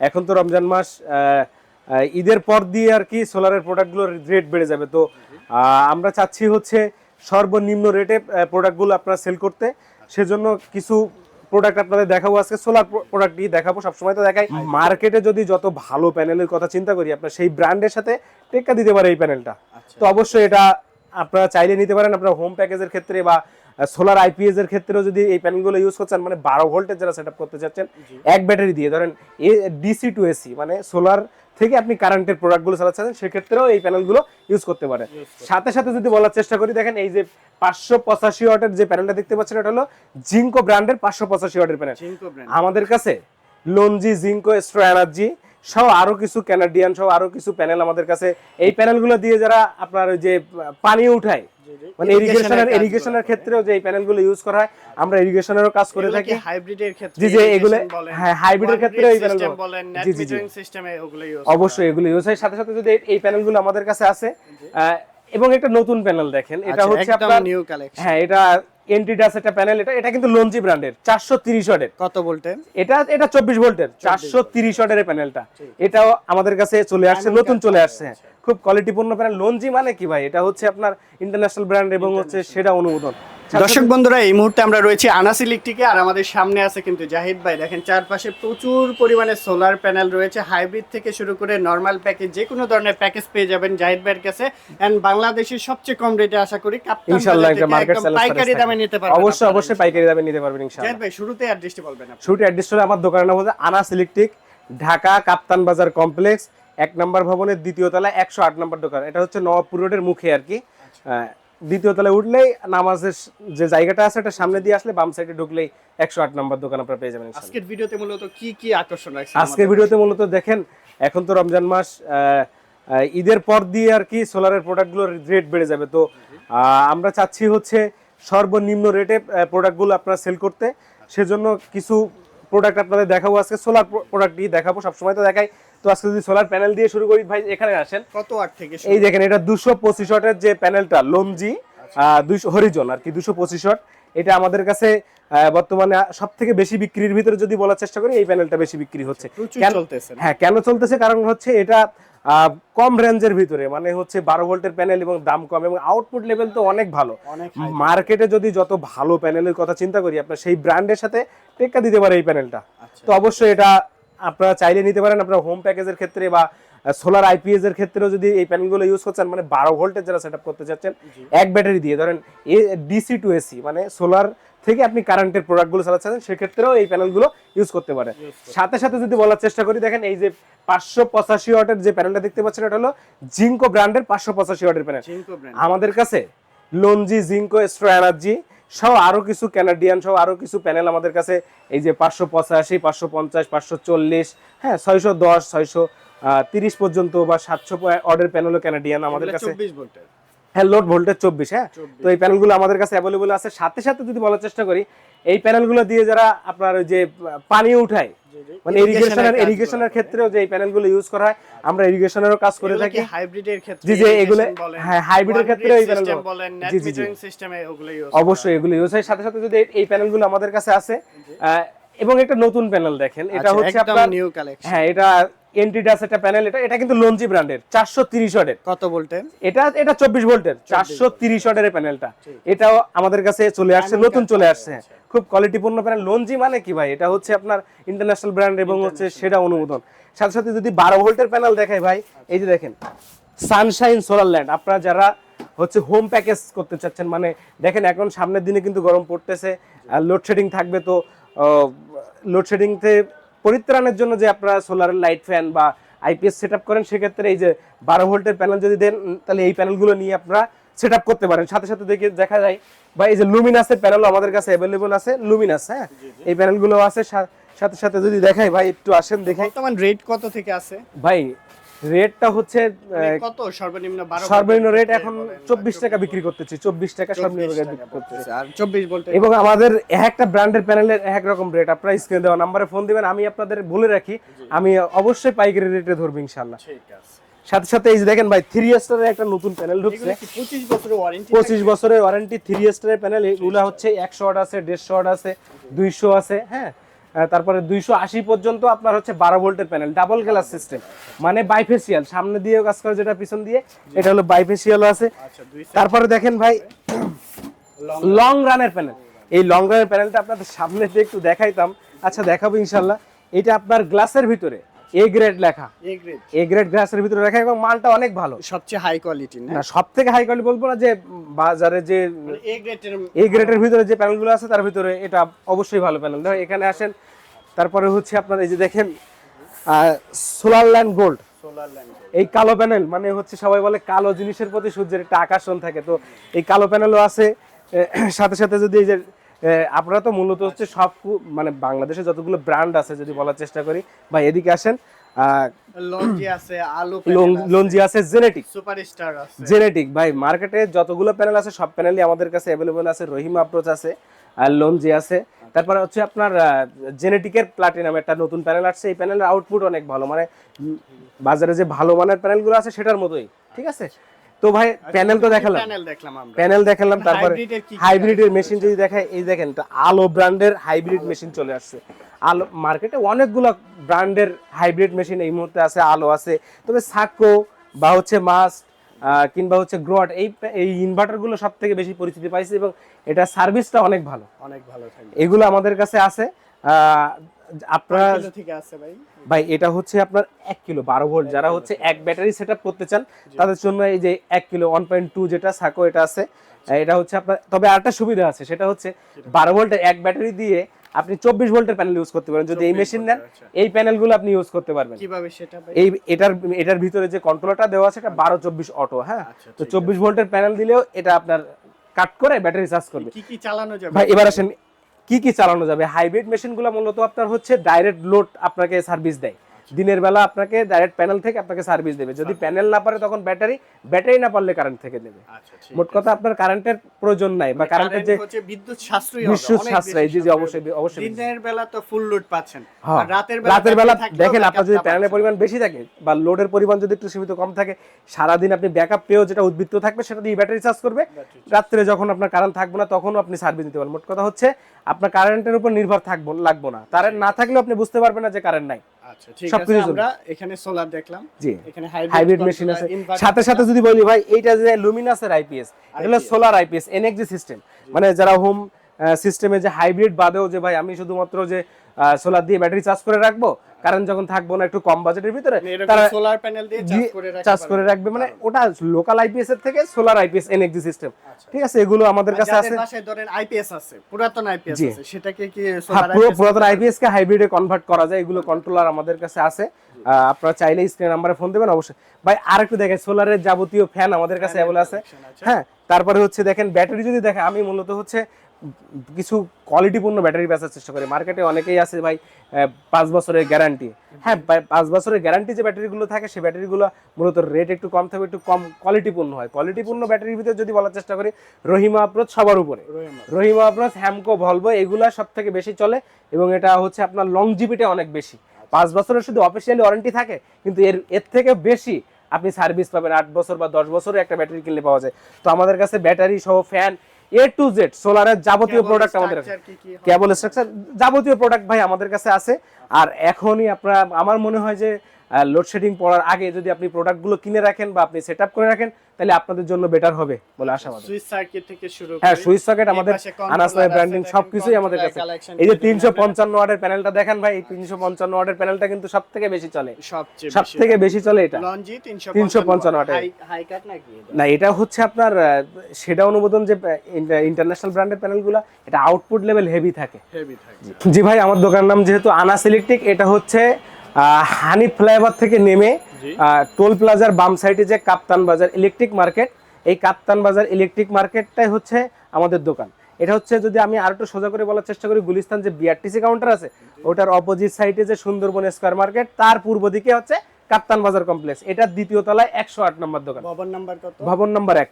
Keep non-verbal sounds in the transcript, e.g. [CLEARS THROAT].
এখন তো রমজান মাস ঈদের পর দিয়ে আর কি সোলারের প্রোডাক্টগুলোর রেট বেড়ে যাবে। তো আমরা চাচ্ছি হচ্ছে সর্বনিম্ন রেটে প্রোডাক্টগুলো আপনারা সেল করতে। সেজন্য কিছু প্রোডাক্ট আপনাদের দেখাবো। আজকে সোলার প্রোডাক্টই দেখাবো সবসময় তো দেখাই। মার্কেটে যদি যত ভালো প্যানেলের কথা চিন্তা করি আপনার সেই ব্র্যান্ডের সাথে টেক্কা দিতে পারে এই প্যানেলটা। তো অবশ্যই এটা আপনারা চাইলে নিতে পারেন। আপনার হোম প্যাকেজের ক্ষেত্রে বা সোলার আইপিএস এর ক্ষেত্রেও যদি এই প্যানেলগুলো ইউজ করছেন মানে বারো ভোল্টের যারা সেট করতে চাচ্ছেন এক ব্যাটারি দিয়ে ধরেন এ ডিসি টু এসি মানে সোলার থেকে আপনি কারেন্টের প্রোডাক্টগুলো চালাচ্ছেন সেক্ষেত্রেও এই প্যানেলগুলো ইউজ করতে পারেন। সাথে সাথে যদি বলার চেষ্টা করি দেখেন এই যে পাঁচশো পঁচাশি ওয়াটের যে প্যানেলটা দেখতে পাচ্ছেন এটা হলো জিঙ্কো ব্র্যান্ডের পাঁচশো পঁচাশি ওয়াটের প্যানেল আমাদের কাছে লনজি জিঙ্কো স্ট্রো এনার্জি সহ আরও কিছু ক্যানাডিয়ান সহ আরও কিছু প্যানেল আমাদের কাছে। এই প্যানেলগুলো দিয়ে যারা আপনার ওই যে পানি উঠায় মানে ইরিগেশনের ইরিগেশনের ক্ষেত্রেও যে এই প্যানেলগুলো ইউজ করা হয় আমরা ইরিগেশনেরও কাজ করে থাকি। হাইব্রিডের ক্ষেত্রে জি, জি, এগুলো- হ্যাঁ, এর ক্ষেত্রেও এই গুলো- বলেন জি, জি। সিস্টেমে ওগুলো ইউজ অবশ্যই এগুলো ইউজ হয়। সাথে সাথে যদি এই- প্যানেলগুলো আমাদের কাছে আছে এবং একটা নতুন প্যানেল দেখেন এটা হচ্ছে আপনার নিউ কালেকশন হ্যাঁ এটা এন্টিডাস একটা প্যানেল এটা এটা কিন্তু লঞ্জি ব্র্যান্ডের চারশো তিরিশ ওয়াটের কত ভোল্টের? এটা এটা চব্বিশ ভোল্টের চারশো তিরিশ ওয়াটের প্যানেলটা এটাও আমাদের কাছে চলে আসছে নতুন চলে আসছে। খুব কোয়ালিটিপূর্ণ প্যানেল লঞ্জি মানে কি ভাই? এটা হচ্ছে আপনার ইন্টারন্যাশনাল ব্র্যান্ড এবং হচ্ছে সেটা অনুমোদন। দর্শক বন্ধুরা এই মুহূর্তে আমরা রয়েছি আনাস ইলেকট্রিকে আর আমাদের সামনে আছে কিন্তু জাহিদ ভাই। দেখেন চারপাশে প্রচুর পরিমাণে সোলার প্যানেল রয়েছে। হাইব্রিড থেকে শুরু করে নর্মাল প্যাকেজ যে কোনো ধরনের প্যাকেজ পেয়ে যাবেন জাহিদ ভাইয়ের কাছে। এন্ড বাংলাদেশের সবচেয়ে কম রেটে আশা করি ইনশাআল্লাহ একটা মার্কেট পাইকারি দামে নিতে পারবেন অবশ্যই অবশ্যই পাইকারি দামে নিতে পারবেন ইনশাআল্লাহ জাহিদ ভাই শুরুতে অ্যাড্রেসটি বলবেন আপনি। শুট অ্যাড্রেস হলো আমার দোকানের নাম হচ্ছে আনাস ইলেকট্রিক ঢাকা কাপ্তান বাজার কমপ্লেক্স এক নম্বর ভবনের দ্বিতীয় তলায় একশো আট নম্বর দোকান। এটা হচ্ছে নবাবপুর রোডের মুখে আর কি। আহ, দ্বিতীয় তলায় উঠলেই নামাজের যে জায়গাটা আছে এটা সামনে দিয়ে আসলে বাম সাইডে ঢুকলেই একশো আট নম্বর দোকান আপনারা পেয়ে যাবেন। আজকের ভিডিওতে মূলত কি কি আকর্ষণ আজকের ভিডিওতে মূলত দেখেন এখন তো রমজান মাস ঈদের পর দিয়ে আর কি সোলারের প্রোডাক্টগুলোর রেট বেড়ে যাবে। তো আমরা চাচ্ছি হচ্ছে সর্বনিম্ন রেটে প্রোডাক্টগুলো আপনারা সেল করতে। সেজন্য কিছু প্রোডাক্ট আপনাদের দেখাবো। আজকে সোলার প্রোডাক্টই দেখাবো সবসময় তো দেখাই। তো আজকে যদি সোলার প্যানেল দিয়ে শুরু করি ভাই এখানে আসেন। কত ওয়াট থেকে এই দেখেন এটা দুশো পঁচিশ ওয়াটের যে প্যানেলটা লমজি দুইশো হরিজন আর কি দুশো পঁচিশ ওয়াট এটা আমাদের কাছে বর্তমানে সব থেকে বেশি বিক্রির ভিতরে যদি বলার চেষ্টা করি এই প্যানেলটা বেশি বিক্রি হচ্ছে? হ্যাঁ কেন চলতেছে? কারণ হচ্ছে এটা কম রেঞ্জের ভিতরে মানে হচ্ছে বারো ভোল্টের প্যানেল এবং দাম কম এবং আউটপুট লেভেল তো অনেক ভালো। মার্কেটে যদি যত ভালো প্যানেলের কথা চিন্তা করি আপনার সেই ব্র্যান্ডের সাথে টেক্কা দিতে পারে এই প্যানেলটা আচ্ছা। তো অবশ্যই এটা আপনারা চাইলে নিতে পারেন আপনার হোম প্যাকেজের ক্ষেত্রে বা সোলার আইপিএস এর ক্ষেত্রেও যদি এই প্যানেলগুলো ইউজ করছেন মানে বারো ভোল্টের যারা সেট করতে চাচ্ছেন এক ব্যাটারি দিয়ে ধরেন এ ডিসি টু এসি মানে সোলার থেকে আপনি কারেন্টের প্রোডাক্টগুলো চালাচ্ছেন সেক্ষেত্রেও এই প্যানেলগুলো ইউজ করতে পারেন। সাথে সাথে যদি বলার চেষ্টা করি দেখেন এই যে পাঁচশো পঁচাশি ওয়াটের যে প্যানেলটা দেখতে পাচ্ছেন এটা হলো জিঙ্কো ব্র্যান্ডের পাঁচশো পঁচাশি ওয়াটের প্যানেল আমাদের কাছে লনজি জিঙ্কো এস্ট্রো এনার্জি সহ আরও কিছু ক্যানাডিয়ান সহ আরও কিছু প্যানেল আমাদের কাছে। এই যে পাঁচশো পঁচাশি পাঁচশো পঞ্চাশ পাঁচশো চল্লিশ হ্যাঁ ছয়শো দশ ছয়শো তিরিশ পর্যন্ত বা সাতশো অর্ডার প্যানেলও ক্যানাডিয়ান আমাদের কাছে। চব্বিশ হ্যাঁ লোড ভোল্টেজ চব্বিশ হ্যাঁ। তো এই প্যানেলগুলো আমাদের কাছে অ্যাভেলেবল আছে। সাথে সাথে যদি বলার চেষ্টা করি এই প্যানেলগুলো দিয়ে যারা আপনার ওই যে পানি উঠায় মানে ইরিগেশনের ইরিগেশনের ক্ষেত্রেও যে এই প্যানেলগুলো ইউজ করা হয় আমরা ইরিগেশনেরও কাজ করে থাকি। হাইব্রিডের ক্ষেত্রে জি, জি, এগুলো- হ্যাঁ, এর one এই গুলো- বলেন metering system এ ওগুলো use অবশ্যই এগুলো ইউজ হয়। সাথে সাথে যদি এই- প্যানেলগুলো আমাদের কাছে আছে আহ, এবং একটা নতুন প্যানেল দেখেন এটা আচ্ছা, হচ্ছে আপনার নিউ কালেকশন হ্যাঁ এটা এন্টিডাস একটা প্যানেল এটা এটা কিন্তু লঞ্জি ব্র্যান্ডের চারশো তিরিশ ওয়াটের কত ভোল্টের? এটা এটা চব্বিশ ভোল্টের চারশো তিরিশ ওয়াটের প্যানেলটা এটাও আমাদের কাছে চলে আসছে নতুন চলে আসছে। খুব কোয়ালিটিপূর্ণ প্যানেল লঞ্জি মানে কি ভাই? এটা হচ্ছে আপনার ইন্টারন্যাশনাল ব্র্যান্ড এবং হচ্ছে সেটা অনুমোদন। সাথে সাথে যদি বারো ভোল্টের প্যানেল দেখায় ভাই এই যে দেখেন সানশাইন সোলার ল্যান্ড আপনারা যারা হচ্ছে হোম প্যাকেজ করতে চাচ্ছেন মানে দেখেন এখন সামনের দিনে কিন্তু গরম পড়তেছে আর লোডশেডিং থাকবে তো লোডশেডিংতে পরিত্রাণের জন্য যে আপনারা সোলার লাইট ফ্যান বা আইপিএস সেট করেন সেক্ষেত্রে এই যে বারো ভোল্টের প্যানেল যদি দেন তাহলে এই প্যানেলগুলো নিয়ে আপনারা সেট করতে পারেন। সাথে সাথে দেখে দেখা যায় বা এই যে লুমিনাসের প্যানেলও আমাদের কাছে অ্যাভেলেবল আছে লুমিনাস হ্যাঁ? এই প্যানেলগুলো আছে সাথে সাথে যদি দেখাই ভাই একটু আসেন দেখাই তোমার রেট কত থেকে আছে? ভাই রেটটা হচ্ছে মানে কত? সর্বনিম্ন সর্বনিম্ন রেট এখন চব্বিশ টাকা বিক্রি করতেছি চব্বিশ টাকা সর্বনিম্ন রেট বিক্রি করতেছি। আর 24 ভোল্টের এবং আমাদের এক একটা ব্র্যান্ডের প্যানেলের এক রকম রেট আপনারা স্ক্রিনে দেওয়া নাম্বারে ফোন দিবেন আমি আপনাদের বলে রাখি আমি অবশ্যই পাইকারি রেটে ধরবো ইনশাল্লাহ ঠিক আছে। সাথে সাথে এই যে দেখেন ভাই থ্রি স্টারের একটা নতুন প্যানেল ঢুকছে। এগুলো কি 25 বছরের ওয়ারেন্টি পঁচিশ বছরের ওয়ারেন্টি থ্রি স্টারের প্যানেল এগুলো হচ্ছে একশো ওয়াট আছে দেড়শো ওয়াট আছে দুইশো আছে হ্যাঁ? তারপরে দুইশো আশি পর্যন্ত আপনার হচ্ছে বারো ভোল্টের প্যানেল ডাবল গ্লাস সিস্টেম মানে বাইফেসিয়াল সামনে দিয়েও কাজ করে যেটা পিছন দিয়ে এটা হলো বাইফেসিয়াল আছে। আচ্ছা তারপরে দেখেন ভাই লং রানের প্যানেল এই লং রানের প্যানেলটা আপনাদের সামনে দিয়ে একটু দেখাইতাম। আচ্ছা দেখাবো ইনশাল্লাহ। এটা আপনার গ্লাসের ভিতরে। এ গ্রেড লেখা। এ গ্রেড এ গ্রেড গ্লাসের ভিতরে লেখা এবং মালটা অনেক ভালো। সবচেয়ে হাই কোয়ালিটি না? না সব থেকে হাই কোয়ালিটি বলব না যে বাজারে যে এ গ্রেডের এই গ্রেডের ভিতরে যে প্যানেলগুলো আছে তার ভিতরে এটা অবশ্যই ভালো প্যানেল দেখো এখানে আসেন তারপরে হচ্ছে আপনার এই যে দেখেন solar land gold solar land এই কালো প্যানেল মানে হচ্ছে সবাই বলে কালো জিনিসের প্রতি সূর্যের একটা আকর্ষণ থাকে। তো এই কালো প্যানেলও আছে সাথে সাথে যদি এই যে এ, আপনারা তো মূলত হচ্ছে সব মানে বাংলাদেশে যতগুলো ব্র্যান্ড আছে যদি বলার চেষ্টা করি বা এদিকে আসেন। লঞ্জি আছে জেনেটিক সুপারস্টার [CLEARS THROAT] আছে জেনেটিক ভাই মার্কেটে যতগুলো প্যানেল আছে সব প্যানেলই আমাদের কাছে অ্যাভেলেবল আছে রহিম অ্যাপ্রোচ আছে আর লঞ্জি আছে। তারপরে হচ্ছে আপনার জেনেটিকের প্লাটিনাম একটা নতুন প্যানেল আসছে এই প্যানেলের আউটপুট অনেক ভালো। মানে বাজারে যে ভালো মানের প্যানেলগুলো আছে সেটার মতোই ঠিক আছে? তো ভাই প্যানেল তো দেখালাম। প্যানেল দেখলাম আমরা। প্যানেল দেখালাম তারপরে হাইব্রিডের মেশিন যদি দেখায় এই দেখেন আলো ব্র্যান্ডের হাইব্রিড মেশিন চলে আসছে। আলো মার্কেটে অনেকগুলো ব্র্যান্ডের হাইব্রিড মেশিন এই মুহূর্তে আছে আলো আছে। তবে সাকো বা হচ্ছে মাস কিংবা হচ্ছে গ্রোয়াট এই এই ইনভার্টারগুলো সব থেকে বেশি পরিচিতি পাইছে এবং এটা সার্ভিসটা অনেক ভালো। অনেক ভালো এগুলো আমাদের কাছে আছে। আহ, আপনারা ভাই? ভাই এটা হচ্ছে আপনার এক কিলো বারো ভোল্ট। যারা হচ্ছে এক ব্যাটারি সেট করতে চান তাদের জন্য এই যে এক কিলো ওয়ান পয়েন্ট টু যেটা সাকো এটা আছে। এটা হচ্ছে আপনার তবে আরেকটা সুবিধা আছে সেটা হচ্ছে বারো ভোল্টের এক ব্যাটারি দিয়ে আপনি চব্বিশ ভোল্টের প্যানেল ইউজ করতে পারেন। যদি এই মেশিন নেন আচ্ছা। এই প্যানেলগুলো আপনি ইউজ করতে পারবেন। কীভাবে সেটা এই এটার এটার ভিতরে যে কন্ট্রোলারটা দেওয়া আছে এটা বারো চব্বিশ অটো হ্যাঁ? আচ্ছা, তো চব্বিশ ভোল্টের প্যানেল দিলেও এটা আপনার কাট করে ব্যাটারি চার্জ করবে। কি কি চালানো যাবে? ভাই এবার আসেন কি কি চালানো যাবে? হাইব্রিড মেশিনগুলো মূলত আপনার হচ্ছে ডাইরেক্ট লোড আপনাকে সার্ভিস দেয়। দিনের বেলা আপনাকে ডাইরেক্ট প্যানেল থেকে আপনাকে সার্ভিস দেবে। যদি প্যানেল না পারে তখন ব্যাটারি ব্যাটারি না পারলে কারেন্ট থেকে দেবে। আচ্ছা মোট কথা আপনার কারেন্টের প্রয়োজন নাই বা কারেন্টের যে বিদ্যুৎ সাশ্রয়ী বিদ্যুৎ সাশ্রয়। জি জি অবশ্যই অবশ্যই। দিনের বেলা তো ফুল লোড পাচ্ছেন। হ্যাঁ। আর রাতের বেলা রাতের বেলা দেখেন আপনার যদি প্যানেলের পরিমাণ বেশি থাকে বা লোডের পরিমাণ যদি একটু সীমিত কম থাকে সারাদিন আপনি ব্যাকআপ পেয়েও যেটা উদ্বৃত্ত থাকবে সেটা দিয়ে ব্যাটারি চার্জ করবে। রাত্রে যখন আপনার কারেন্ট থাকবে না তখনও আপনি সার্ভিস দিতে পারেন মোট কথা হচ্ছে আপনার কারেন্টের উপর নির্ভর থাকব লাগবো না। কারেন্ট না থাকলেও আপনি বুঝতে পারবেন না যে কারেন্ট নাই। আচ্ছা ঠিক আছে আমরা এখানে সোলার দেখলাম জি এখানে হাইব্রিড মেশিন আছে। সাথে সাথে যদি বলি ভাই এইটা যে লুমিনাসের আইপিএস এগুলো সোলার আইপিএস এনএক্সি সিস্টেম মানে যারা হোম সিস্টেমে যে হাইব্রিড বাদেও যে ভাই আমি শুধুমাত্র যে সোলার দিয়ে ব্যাটারি চার্জ করে রাখব কারণ যখন থাকব না একটু কম বাজেটের ভিতরে তারা সোলার প্যানেল দিয়ে চার্জ করে রাখবে। মানে ওটা লোকাল আইপিএস এর থেকে সোলার আইপিএস এনএক্সি সিস্টেম ঠিক আছে এগুলো আমাদের কাছে আছে। বাসায় ধরেন আইপিএস আছে পুরাতন আইপিএস আছে সেটাকে কি হ্যাঁ সোলার পুরো পুরাতন আইপিএস কে হাইব্রিডে কনভার্ট করা যায় এগুলো কন্ট্রোলার আমাদের কাছে আছে। আপনারা চাইলে স্ক্রিন নাম্বারে ফোন দেবেন অবশ্যই। ভাই আর একটু দেখেন সোলারের যাবতীয় ফ্যান আমাদের কাছে অ্যাভেলেবল আছে। হ্যাঁ তারপরে হচ্ছে দেখেন ব্যাটারি যদি দেখেন আমি মূলত হচ্ছে কিছু কোয়ালিটিপূর্ণ ব্যাটারি বেচার চেষ্টা করে। মার্কেটে অনেকেই আছে ভাই পাঁচ বছরের গ্যারান্টি হ্যাঁ পাঁচ বছরের গ্যারান্টি যে ব্যাটারিগুলো থাকে সেই ব্যাটারিগুলো মূলত রেট একটু কম থাকবে একটু কম কোয়ালিটিপূর্ণ হয়। কোয়ালিটিপূর্ণ ব্যাটারির ভিতরে যদি বলার চেষ্টা করি রহিমা অ্যাপ্রোচ সবার উপরে। রহিমা অ্যাপ্রোচ হ্যামকো ভলভো এগুলা সব থেকে বেশি চলে এবং এটা হচ্ছে আপনার লং লংজিভিটি অনেক বেশি। পাঁচ বছরের শুধু অফিসিয়ালি ওয়ারেন্টি থাকে কিন্তু এর এর থেকে বেশি আপনি সার্ভিস পাবেন আট বছর বা দশ বছরের একটা ব্যাটারি কিনলে পাওয়া যায়। তো আমাদের কাছে ব্যাটারি সহ ফ্যান এ টু জেড সোলারের যাবতীয় প্রোডাক্ট আমাদের আছে কেবল স্ট্রাকচার যাবতীয় প্রোডাক্ট ভাই আমাদের কাছে আছে। আর এখনই আপনার আমার মনে হয় যে লোডশেডিং পড়ার আগে যদি আপনি প্রোডাক্টগুলো কিনে রাখেন বা আপনি সেট করে রাখেন তাহলে আপনাদের জন্য বেটার হবে বলে আশাবাদী সুইচ সার্কিট থেকে শুরু হ্যাঁ করে সুইচ সকেট এই আমাদের আনাসলাই ব্র্যান্ডিং সবকিছুই আমাদের কাছে। এই যে বিভিন্ন তিনশো ধরনের। পঞ্চান্ন ওয়াটের প্যানেলটা দেখেন ভাই এই তিনশো পঞ্চান্ন ওয়াটের প্যানেলটা কিন্তু সবথেকে বেশি চলে। সবচেয়ে সব থেকে বেশি চলে এটা। লঞ্জি 355 355 ওয়াটের। হাই হাই কাট নাকি এটা? না এটা হচ্ছে আপনার সেটা অনুমোদন যে ইন্টারন্যাশনাল ব্র্যান্ডের প্যানেলগুলো এটা আউটপুট লেভেল হেভি থাকে। হেভি থাকে। জি ভাই আমার দোকানের নাম যেহেতু আনাস ইলেকট্রিক এটা হচ্ছে হানি ফ্লাইওভার থেকে নেমে টোল প্লাজার বাম সাইডে যে কাপ্তান বাজার ইলেকট্রিক মার্কেট এই কাপ্তান বাজার ইলেকট্রিক মার্কেটটাই হচ্ছে আমাদের দোকান। এটা হচ্ছে যদি আমি আর একটু সোজা করে বলার চেষ্টা করি গুলিস্তান যে বিআরটিসি কাউন্টার আছে ওটার অপোজিট সাইডে যে সুন্দরবন স্কোয়ার মার্কেট তার পূর্ব দিকে হচ্ছে কাপ্তান বাজার কমপ্লেক্স এটা দ্বিতীয় তলায় একশো আট নম্বর দোকান। ভবন নাম্বার ভবন নম্বর এক।